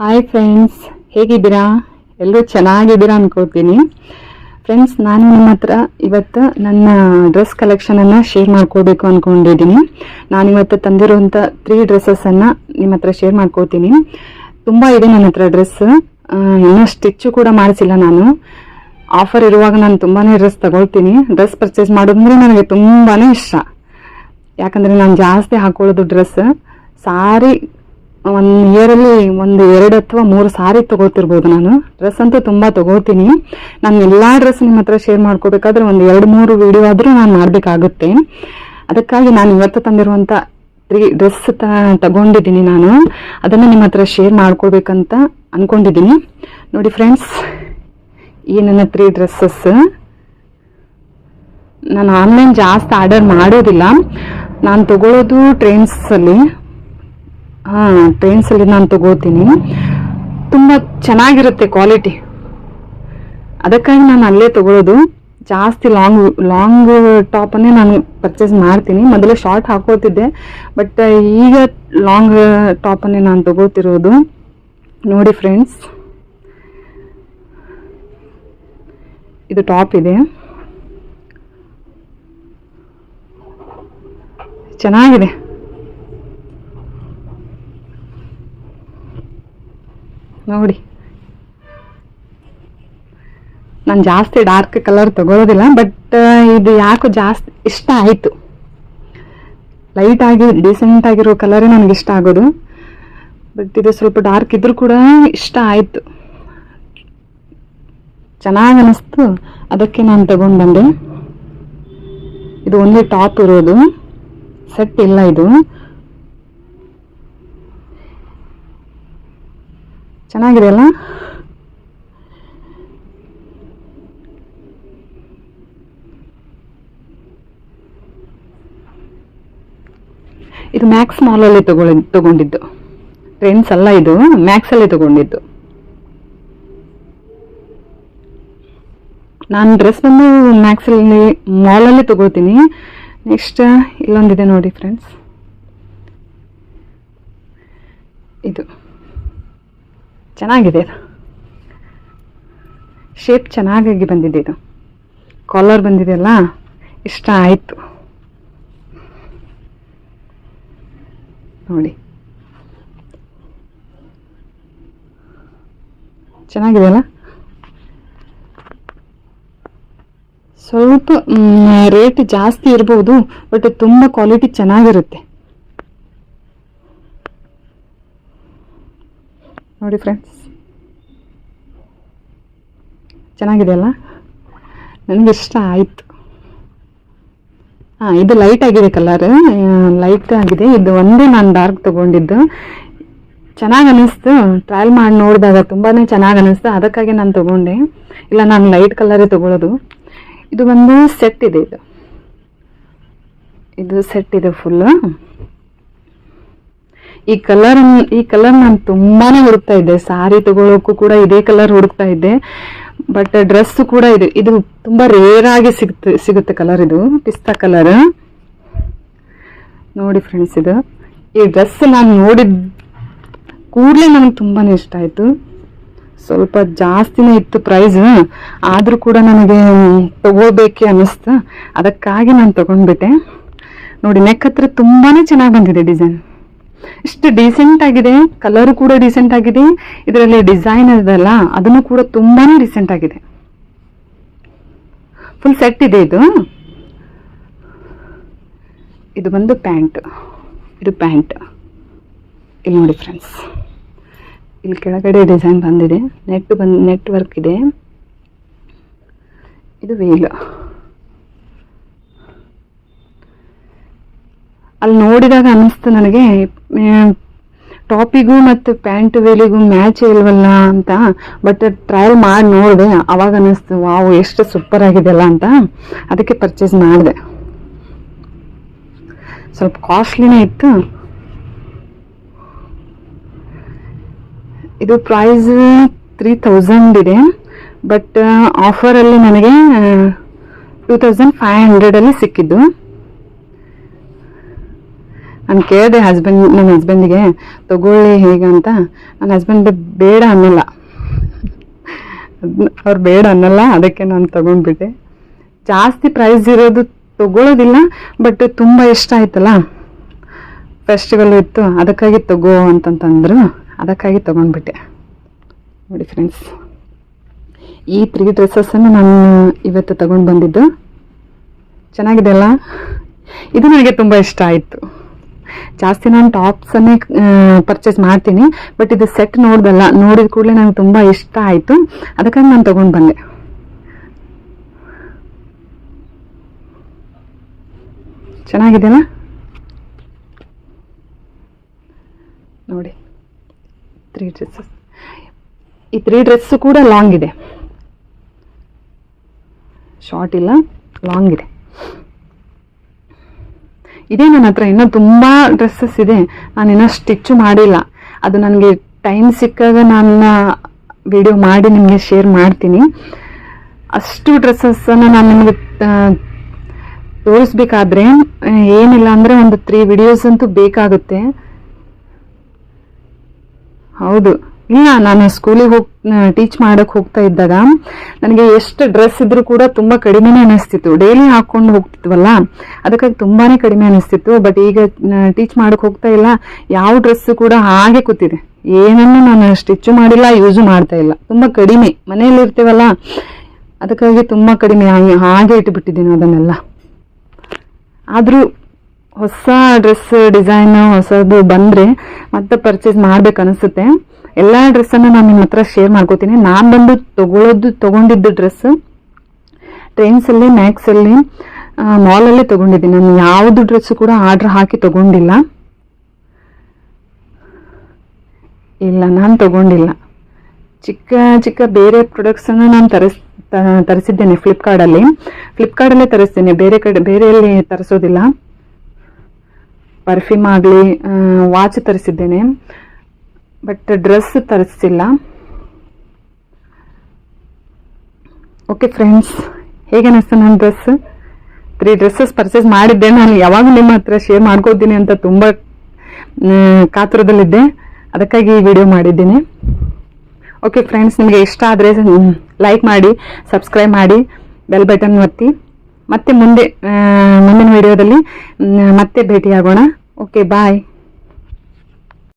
Hi friends ಹೇಗಿದ್ದೀರಾ? ಎಲ್ಲರೂ ಚೆನ್ನಾಗಿದ್ದೀರಾ ಅನ್ಕೋತೀನಿ. ಫ್ರೆಂಡ್ಸ್ ನಾನು ನಿಮ್ಮ ಹತ್ರ ಇವತ್ತು ನನ್ನ ಡ್ರೆಸ್ ಕಲೆಕ್ಷನನ್ನು ಶೇರ್ ಮಾಡ್ಕೋಬೇಕು ಅಂದ್ಕೊಂಡಿದ್ದೀನಿ ನಾನು ಇವತ್ತು ತಂದಿರುವಂಥ ತ್ರೀ ಡ್ರೆಸ್ಸನ್ನು ನಿಮ್ಮ ಹತ್ರ ಶೇರ್ ಮಾಡ್ಕೋತೀನಿ ತುಂಬ ಇದೆ ನನ್ನ ಹತ್ರ ಡ್ರೆಸ್ ಇನ್ನೂ ಸ್ಟಿಚ್ಚು ಕೂಡ ಮಾಡಿಸಿಲ್ಲ ನಾನು. ಆಫರ್ ಇರುವಾಗ ನಾನು ತುಂಬಾ ಡ್ರೆಸ್ ತಗೊಳ್ತೀನಿ. ಡ್ರೆಸ್ ಪರ್ಚೇಸ್ ಮಾಡೋದಂದ್ರೆ ನನಗೆ ತುಂಬಾ ಇಷ್ಟ. ಯಾಕಂದರೆ ನಾನು ಜಾಸ್ತಿ ಹಾಕೊಳ್ಳೋದು ಡ್ರೆಸ್ ಸಾರಿ ಒಂದು ಇಯರಲ್ಲಿ ಒಂದು ಎರಡು ಅಥವಾ ಮೂರು ಸಾರಿ ತಗೋತಿರ್ಬೋದು ನಾನು. ಡ್ರೆಸ್ ಅಂತೂ ತುಂಬ ತಗೋತೀನಿ. ನಾನು ಎಲ್ಲ ಡ್ರೆಸ್ ನಿಮ್ಮ ಹತ್ರ ಶೇರ್ ಮಾಡ್ಕೋಬೇಕಾದ್ರೆ ಒಂದು ಎರಡು ಮೂರು ವಿಡಿಯೋ ಆದರೂ ನಾನು ಮಾಡಬೇಕಾಗುತ್ತೆ. ಅದಕ್ಕಾಗಿ ನಾನು ಇವತ್ತು ತಂದಿರುವಂಥ ತ್ರೀ ಡ್ರೆಸ್ ತಗೊಂಡಿದ್ದೀನಿ ನಾನು. ಅದನ್ನು ನಿಮ್ಮ ಹತ್ರ ಶೇರ್ ಮಾಡ್ಕೋಬೇಕಂತ ಅಂದ್ಕೊಂಡಿದ್ದೀನಿ ನೋಡಿ ಫ್ರೆಂಡ್ಸ್ ಈ ನನ್ನ ತ್ರೀ ಡ್ರೆಸ್ಸಸ್ ನಾನು ಆನ್ಲೈನ್ ಜಾಸ್ತಿ ಆರ್ಡರ್ ಮಾಡೋದಿಲ್ಲ. ನಾನು ತಗೊಳ್ಳೋದು ಟ್ರೈನ್ಸಲ್ಲಿ ಹಾಂ ಟ್ರೈನ್ಸಲ್ಲಿ ನಾನು ತಗೋತೀನಿ. ತುಂಬ ಚೆನ್ನಾಗಿರುತ್ತೆ ಕ್ವಾಲಿಟಿ ಅದಕ್ಕಾಗಿ ನಾನು ಅಲ್ಲೇ ತಗೊಳ್ಳೋದು ಜಾಸ್ತಿ ಲಾಂಗ್ ಲಾಂಗ್ ಟಾಪನ್ನೇ ನಾನು ಪರ್ಚೇಸ್ ಮಾಡ್ತೀನಿ. ಮೊದಲು ಶಾರ್ಟ್ ಹಾಕೋತಿದ್ದೆ ಬಟ್ ಈಗ ಲಾಂಗ್ ಟಾಪನ್ನೇ ನಾನು ತಗೋತಿರೋದು. ನೋಡಿ ಫ್ರೆಂಡ್ಸ್ ಇದು ಟಾಪ್ ಇದೆ. ಚೆನ್ನಾಗಿದೆ. ನೋಡಿ. ನಾನು ಜಾಸ್ತಿ ಡಾರ್ಕ್ ಕಲರ್ ತಗೊಳ್ಳೋದಿಲ್ಲ ಬಟ್ ಇದು ಯಾಕೋ ಜಾಸ್ತಿ ಇಷ್ಟ ಆಯಿತು. ಲೈಟ್ ಆಗಿ ಡಿಸೆಂಟ್ ಆಗಿರೋ ಕಲರೇ ನನಗೆ ಇಷ್ಟ ಆಗೋದು. ಬಟ್ ಇದು ಸ್ವಲ್ಪ ಡಾರ್ಕ್ ಇದ್ರೂ ಕೂಡ ಇಷ್ಟ ಆಯಿತು. ಚೆನ್ನಾಗಿ ಅನ್ನಿಸ್ತು ಅದಕ್ಕೆ ನಾನು ತಗೊಂಡು ಬಂದೆ. ಇದು ಒಂದೇ ಟಾಪ್ ಇರೋದು. ಸೆಟ್ ಇಲ್ಲ ಇದು. ಚೆನ್ನಾಗಿದೆ ಅಲ್ಲ ಇದು ಮ್ಯಾಕ್ಸ್ ಮಾಲಲ್ಲಿ ತಗೊಳ್ಳಿ, ತಗೊಂಡಿದ್ದು. ಟ್ರೆಂಡ್ಸ್ ಅಲ್ಲ ಇದು ಮ್ಯಾಕ್ಸಲ್ಲೇ ತಗೊಂಡಿದ್ದು. ನಾನು ಡ್ರೆಸ್ ಬಂದು ಮ್ಯಾಕ್ಸಲ್ಲಿ ಮಾಲಲ್ಲಿ ತಗೋತೀನಿ ನೆಕ್ಸ್ಟ್ ಇಲ್ಲೊಂದಿದೆ ನೋಡಿ ಫ್ರೆಂಡ್ಸ್ ಇದು. ಚೆನ್ನಾಗಿದೆ ಇದು. ಶೇಪ್ ಚೆನ್ನಾಗಿ ಬಂದಿದೆ ಇದು. ಕಾಲರ್ ಬಂದಿದೆಯಲ್ಲ ಇಷ್ಟ ಆಯಿತು. ನೋಡಿ. ಚೆನ್ನಾಗಿದೆಯಲ್ಲ ಸ್ವಲ್ಪ ರೇಟ್ ಜಾಸ್ತಿ ಇರ್ಬೋದು ಬಟ್ ತುಂಬ ಕ್ವಾಲಿಟಿ ಚೆನ್ನಾಗಿರುತ್ತೆ. ನೋಡಿ ಫ್ರೆಂಡ್ಸ್ ಚೆನ್ನಾಗಿದೆಯಲ್ಲ? ನನಗೆ ಇಷ್ಟ ಆಯಿತು. ಹಾಂ, ಇದು ಲೈಟ್ ಆಗಿದೆ ಕಲರ್ ಲೈಟ್ ಆಗಿದೆ. ಇದು ಒಂದೇ ನಾನು ಡಾರ್ಕ್ ತಗೊಂಡಿದ್ದು. ಚೆನ್ನಾಗಿ ಅನ್ನಿಸ್ತು ಟ್ರಯಲ್ ಮಾಡಿ ನೋಡಿದಾಗ ತುಂಬಾ ಚೆನ್ನಾಗಿ ಅನ್ನಿಸ್ತು ಅದಕ್ಕಾಗಿ ನಾನು ತಗೊಂಡೆ. ಇಲ್ಲ, ನಾನು ಲೈಟ್ ಕಲರೇ ತಗೊಳ್ಳೋದು ಇದು ಒಂದು ಸೆಟ್ ಇದೆ ಇದು. ಇದು ಸೆಟ್ ಇದೆ ಫುಲ್ಲು ಈ ಕಲರ್ ಈ ಕಲರ್ ನಾನು ತುಂಬಾನೇ ಹುಡುಕ್ತಾ ಇದ್ದೆ. ಸಾರಿ ತಗೊಳ್ಳೋಕ್ಕೂ ಕೂಡ ಇದೇ ಕಲರ್ ಹುಡುಕ್ತಾ ಇದ್ದೆ. ಬಟ್ ಡ್ರೆಸ್ ಕೂಡ ಇದೆ. ಇದು ತುಂಬಾ ರೇರ್ ಆಗಿ ಸಿಗುತ್ತೆ ಸಿಗುತ್ತೆ ಕಲರ್ ಇದು. ಪಿಸ್ತಾ ಕಲರ್ ನೋಡಿ ಫ್ರೆಂಡ್ಸ್ ಇದು. ಈ ಡ್ರೆಸ್ ನಾನು ನೋಡಿದ ಕೂಡಲೇ ನನಗೆ ತುಂಬಾನೇ ಇಷ್ಟ ಆಯಿತು. ಸ್ವಲ್ಪ ಜಾಸ್ತಿನೇ ಇತ್ತು ಪ್ರೈಸ್ ಆದರೂ ಕೂಡ ನನಗೆ ತಗೋಬೇಕೆ ಅನ್ನಿಸ್ತು. ಅದಕ್ಕಾಗಿ ನಾನು ತಗೊಂಡ್ಬಿಟ್ಟೆ. ನೋಡಿ ನೆಕ್ ಹತ್ರ ತುಂಬಾನೇ ಚೆನ್ನಾಗಿ ಬಂದಿದೆ ಡಿಸೈನ್ ಇಷ್ಟು ಡೀಸೆಂಟ್ ಆಗಿದೆ ಕಲರು ಕೂಡ ಡೀಸೆಂಟ್ ಆಗಿದೆ. ಇದರಲ್ಲಿ ಡಿಸೈನ್ ಇದೆಲ್ಲ, ಅದನ್ನು ಕೂಡ ತುಂಬಾನೇ ಡಿಸೆಂಟ್ ಆಗಿದೆ. ಫುಲ್ ಸೆಟ್ ಇದೆ ಇದು. ಇದು ಬಂದು ಪ್ಯಾಂಟ್. ಇದು ಪ್ಯಾಂಟ್. ಇಲ್ಲಿ ನೋಡಿ ಫ್ರೆಂಡ್ಸ್ ಇಲ್ಲಿ ಕೆಳಗಡೆ ಡಿಸೈನ್ ಬಂದಿದೆ. ನೆಟ್ ಬಂದ್ ನೆಟ್ವರ್ಕ್ ಇದೆ. ಇದು ವೇಲ್ ಅಲ್ಲಿ ನೋಡಿದಾಗ ಅನ್ನಿಸ್ತು ನನಗೆ ಟಾಪಿಗೂ ಮತ್ತು ಪ್ಯಾಂಟ್ ವೇಲಿಗೂ ಮ್ಯಾಚ್ ಇಲ್ವಲ್ಲ ಅಂತ, ಬಟ್ ಟ್ರಯಲ್ ಮಾಡಿ ನೋಡಿದೆ, ಅವಾಗ ಅನ್ನಿಸ್ತು, ವಾವ್, ಎಷ್ಟು ಸೂಪರ್ ಆಗಿದೆಯಲ್ಲ ಅಂತ, ಅದಕ್ಕೆ ಪರ್ಚೇಸ್ ಮಾಡಿದೆ. ಸ್ವಲ್ಪ ಕಾಸ್ಟ್ಲಿನೇ ಇತ್ತು. ಇದು ಪ್ರೈಸ್ ತ್ರೀ ತೌಸಂಡ್ ಇದೆ, ಬಟ್ ಆಫರಲ್ಲಿ ನನಗೆ ಟೂ ತೌಸಂಡ್ ಫೈವ್ ಹಂಡ್ರೆಡಲ್ಲಿ ಸಿಕ್ಕಿದ್ದು. ನಾನು ಕೇಳಿದೆ ಹಸ್ಬೆಂಡ್ ನನ್ನ ಹಸ್ಬೆಂಡಿಗೆ ತಗೊಳ್ಳಿ ಹೇಗಂತ ನನ್ನ ಹಸ್ಬೆಂಡ್ ಬೇಡ ಅನ್ನಲ್ಲ. ಅವ್ರು ಬೇಡ ಅನ್ನಲ್ಲ, ಅದಕ್ಕೆ ನಾನು ತಗೊಂಡ್ಬಿಟ್ಟೆ. ಜಾಸ್ತಿ ಪ್ರೈಸ್ ಇರೋದು ತಗೊಳ್ಳೋದಿಲ್ಲ ಬಟ್ ತುಂಬ ಇಷ್ಟ ಆಯ್ತಲ್ಲ. ಫೆಸ್ಟಿವಲ್ ಇತ್ತು, ಅದಕ್ಕಾಗಿ ತಗೋ ಅಂತಂತಂದ್ರು, ಅದಕ್ಕಾಗಿ ತಗೊಂಡ್ಬಿಟ್ಟೆ. ನೋಡಿ ಫ್ರೆಂಡ್ಸ್ ಈ ತ್ರೀ ಡ್ರೆಸ್ಸಸ್ಸನ್ನು ನಾನು ಇವತ್ತು ತಗೊಂಡು ಬಂದಿದ್ದು. ಚೆನ್ನಾಗಿದೆ ಅಲ್ಲ? ಇದು ನನಗೆ ತುಂಬ ಇಷ್ಟ ಆಯಿತು. ಜಾಸ್ತಿ ನಾನು ಟಾಪ್ಸನ್ನೇ ಪರ್ಚೇಸ್ ಮಾಡ್ತೀನಿ. ಬಟ್ ಇದು ಸೆಟ್ ನೋಡ್ದಲ್ಲ, ನೋಡಿದ ಕೂಡಲೇ ನನಗೆ ತುಂಬ ಇಷ್ಟ ಆಯಿತು. ಅದಕ್ಕಾಗಿ ನಾನು ತೊಗೊಂಡು ಬಂದೆ. ಚೆನ್ನಾಗಿದೆಯಲ್ಲ ನೋಡಿ ತ್ರೀ ಡ್ರೆಸ್ಸಸ್ ಈ ತ್ರೀ ಡ್ರೆಸ್ಸು ಕೂಡ ಲಾಂಗ್ ಇದೆ. ಶಾರ್ಟ್ ಇಲ್ಲ ಲಾಂಗ್ ಇದೆ. ಇದೆ ನನ್ನ ಹತ್ರ ಇನ್ನೂ ತುಂಬ ಡ್ರೆಸ್ಸಸ್ ಇದೆ. ನಾನು ಇನ್ನೂ ಸ್ಟಿಚ್ಚು ಮಾಡಿಲ್ಲ. ಅದು ನನಗೆ ಟೈಮ್ ಸಿಕ್ಕಾಗ ನನ್ನ ವಿಡಿಯೋ ಮಾಡಿ ನಿಮಗೆ ಶೇರ್ ಮಾಡ್ತೀನಿ. ಅಷ್ಟು ಡ್ರೆಸ್ಸಸ್ಸನ್ನು ನಾನು ನಿಮಗೆ ತೋರಿಸ್ಬೇಕಾದ್ರೆ ಏನಿಲ್ಲ ಅಂದರೆ ಒಂದು ತ್ರೀ ವಿಡಿಯೋಸ್ ಅಂತೂ ಬೇಕಾಗುತ್ತೆ. ಹೌದು. ಇಲ್ಲ ನಾನು ಸ್ಕೂಲಿಗೆ ಹೋಗಿ ಟೀಚ್ ಮಾಡೋಕ್ಕೆ ಹೋಗ್ತಾ ಇದ್ದಾಗ ನನಗೆ ಎಷ್ಟು ಡ್ರೆಸ್ ಇದ್ರೂ ಕೂಡ ತುಂಬಾ ಕಡಿಮೆನೇ ಅನಿಸ್ತಿತ್ತು. ಡೈಲಿ ಹಾಕೊಂಡು ಹೋಗ್ತಿದ್ವಲ್ಲ, ಅದಕ್ಕಾಗಿ ತುಂಬಾನೇ ಕಡಿಮೆ ಅನಿಸ್ತಿತ್ತು. ಬಟ್ ಈಗ ಟೀಚ್ ಮಾಡೋಕ್ಕೆ ಹೋಗ್ತಾ ಇಲ್ಲ, ಯಾವ ಡ್ರೆಸ್ ಕೂಡ ಹಾಗೆ ಕೂತಿದೆ. ಏನನ್ನು ನಾನು ಸ್ಟಿಚ್ಚು ಮಾಡಿಲ್ಲ ಯೂಸು ಮಾಡ್ತಾ ಇಲ್ಲ. ತುಂಬಾ ಕಡಿಮೆ. ಮನೆಯಲ್ಲಿ ಇರ್ತೀವಲ್ಲ, ಅದಕ್ಕಾಗಿ ತುಂಬಾ ಕಡಿಮೆ. ಹಾಗೆ ಹಾಗೆ ಇಟ್ಟುಬಿಟ್ಟಿದ್ದೀನಿ ಅದನ್ನೆಲ್ಲ. ಆದರೂ ಹೊಸ ಡ್ರೆಸ್ ಡಿಸೈನ್ ಹೊಸದು ಬಂದರೆ ಮತ್ತೆ ಪರ್ಚೇಸ್ ಮಾಡ್ಬೇಕು ಅನಿಸುತ್ತೆ. ಎಲ್ಲ ಡ್ರೆಸ್ಸನ್ನು ನಾನು ನಿಮ್ಮ ಹತ್ರ ಶೇರ್ ಮಾಡ್ಕೋತೀನಿ. ನಾನು ಬಂದು ತಗೊಳ್ಳೋದು ತಗೊಂಡಿದ್ದು ಡ್ರೆಸ್ ಟ್ರೈನ್ಸಲ್ಲಿ ಮ್ಯಾಕ್ಸಲ್ಲಿ ಮಾಲಲ್ಲೇ ತಗೊಂಡಿದ್ದೀನಿ. ನಾನು ಯಾವುದು ಡ್ರೆಸ್ ಕೂಡ ಆರ್ಡ್ರ್ ಹಾಕಿ ತಗೊಂಡಿಲ್ಲ. ಇಲ್ಲ, ನಾನು ತಗೊಂಡಿಲ್ಲ. ಚಿಕ್ಕ ಚಿಕ್ಕ ಬೇರೆ ಪ್ರಾಡಕ್ಟ್ಸನ್ನು ನಾನು ತರಿಸ್ ತರಿಸಿದ್ದೇನೆ ಫ್ಲಿಪ್ಕಾರ್ಟಲ್ಲಿ ಫ್ಲಿಪ್ಕಾರ್ಟಲ್ಲೇ ತರಿಸ್ತೇನೆ. ಬೇರೆ ಕಡೆ, ಬೇರೆಯಲ್ಲಿ ತರಿಸೋದಿಲ್ಲ. ಪರ್ಫ್ಯೂಮ್ ಆಗಲಿ ವಾಚ್ ತರಿಸಿದ್ದೇನೆ. ಬಟ್ ಡ್ರೆಸ್ ತರಿಸಿಲ್ಲ ಓಕೆ ಫ್ರೆಂಡ್ಸ್ ಹೇಗೆ ಅನಿಸ್ತು ನನ್ನ ಡ್ರೆಸ್ ತ್ರೀ ಡ್ರೆಸ್ಸಸ್ ಪರ್ಚೇಸ್ ಮಾಡಿದ್ದೆ ನಾನು. ಯಾವಾಗ ನಿಮ್ಮ ಹತ್ರ ಶೇರ್ ಮಾಡ್ಕೋತೀನಿ ಅಂತ ತುಂಬ ಕಾತುರದಲ್ಲಿದ್ದೆ. ಅದಕ್ಕಾಗಿ ಈ ವಿಡಿಯೋ ಮಾಡಿದ್ದೀನಿ. ಓಕೆ ಫ್ರೆಂಡ್ಸ್ ನಿಮಗೆ ಇಷ್ಟ ಆದರೆ ಲೈಕ್ ಮಾಡಿ ಸಬ್ಸ್ಕ್ರೈಬ್ ಮಾಡಿ ಬೆಲ್ ಬಟನ್ ಒತ್ತಿ. ಮತ್ತೆ ಮುಂದೆ ಮುಂದಿನ ವಿಡಿಯೋದಲ್ಲಿ ಮತ್ತೆ ಭೇಟಿಯಾಗೋಣ. Okay bye